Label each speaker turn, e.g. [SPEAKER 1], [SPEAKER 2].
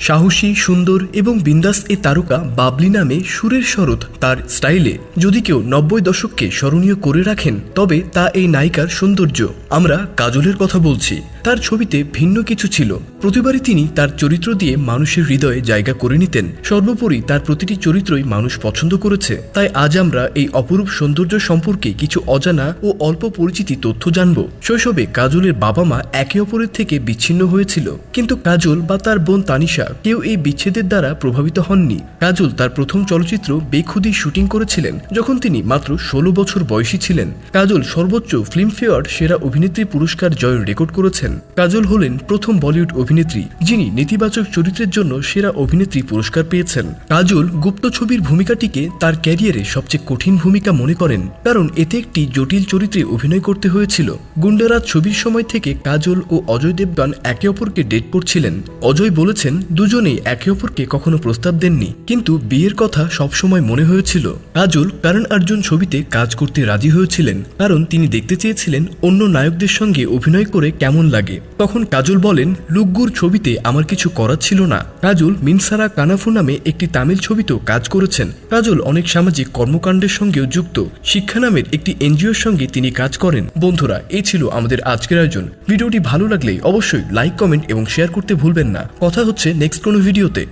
[SPEAKER 1] সাহসী, সুন্দর এবং বিন্দাস এ তারকা বাবলি নামে সুরের শরৎ তার স্টাইলে। যদি কেউ নব্বই দশককে স্মরণীয় করে রাখেন, তবে তা এই নায়িকার সৌন্দর্য। আমরা কাজলের কথা বলছি। তার ছবিতে ভিন্ন কিছু ছিল। প্রতিবারই তিনি তার চরিত্র দিয়ে মানুষের হৃদয়ে জায়গা করে নিতেন। সর্বোপরি তার প্রতিটি চরিত্রই মানুষ পছন্দ করেছে। তাই আজ আমরা এই অপরূপ সৌন্দর্য সম্পর্কে কিছু অজানা ও অল্প পরিচিতি তথ্য জানব। শৈশবে কাজলের বাবা মা একে অপরের থেকে বিচ্ছিন্ন হয়েছিল। কিন্তু কাজল বা তার বোন তানিশা কেউ এই বিচ্ছেদের দ্বারা প্রভাবিত হননি। কাজল তার প্রথম চলচ্চিত্র বেখুদি শুটিং করেছিলেন, যখন তিনি মাত্র ষোলো বছর বয়সী ছিলেন। কাজল সর্বোচ্চ ফিল্মফেয়ার সেরা অভিনেত্রী পুরস্কার জয়ের রেকর্ড করেছেন। কাজল হলেন প্রথম বলিউড অভিনেত্রী, যিনি নেতিবাচক চরিত্রের জন্য সেরা অভিনেত্রী পুরস্কার পেয়েছেন। কাজল গুপ্ত ছবির ভূমিকাটিকে তার ক্যারিয়ারে সবচেয়ে কঠিন ভূমিকা মনে করেন, কারণ এতে একটি জটিল চরিত্রে অভিনয় করতে হয়েছিল। গুন্ডারাজ ছবির সময় থেকে কাজল ও অজয় দেবগান একে অপরকে ডেট করছিলেন। অজয় বলেছেন, দুজনেই একে অপরকে কখনো প্রস্তাব দেননি, কিন্তু বিয়ের কথা সবসময় মনে হয়েছিল। কাজল কারণ অর্জুন ছবিতে কাজ করতে রাজি হয়েছিলেন, কারণ তিনি দেখতে চেয়েছিলেন অন্য নায়কদের সঙ্গে অভিনয় করে কেমন লাগে। তখন কাজল বলেন, লুগ্গুর ছবিতে আমার কিছু করার ছিল না। কাজল মিনসারা কানাফু নামে একটি তামিল ছবিতেও কাজ করেছেন। কাজল অনেক সামাজিক কর্মকাণ্ডের সঙ্গেও যুক্ত। শিক্ষা নামের একটি এনজিওর সঙ্গে তিনি কাজ করেন। বন্ধুরা, এই ছিল আমাদের আজকের আয়োজন। ভিডিওটি ভালো লাগলে অবশ্যই লাইক, কমেন্ট এবং শেয়ার করতে ভুলবেন না। কথা হচ্ছে নেক্সট কোনো ভিডিওতে।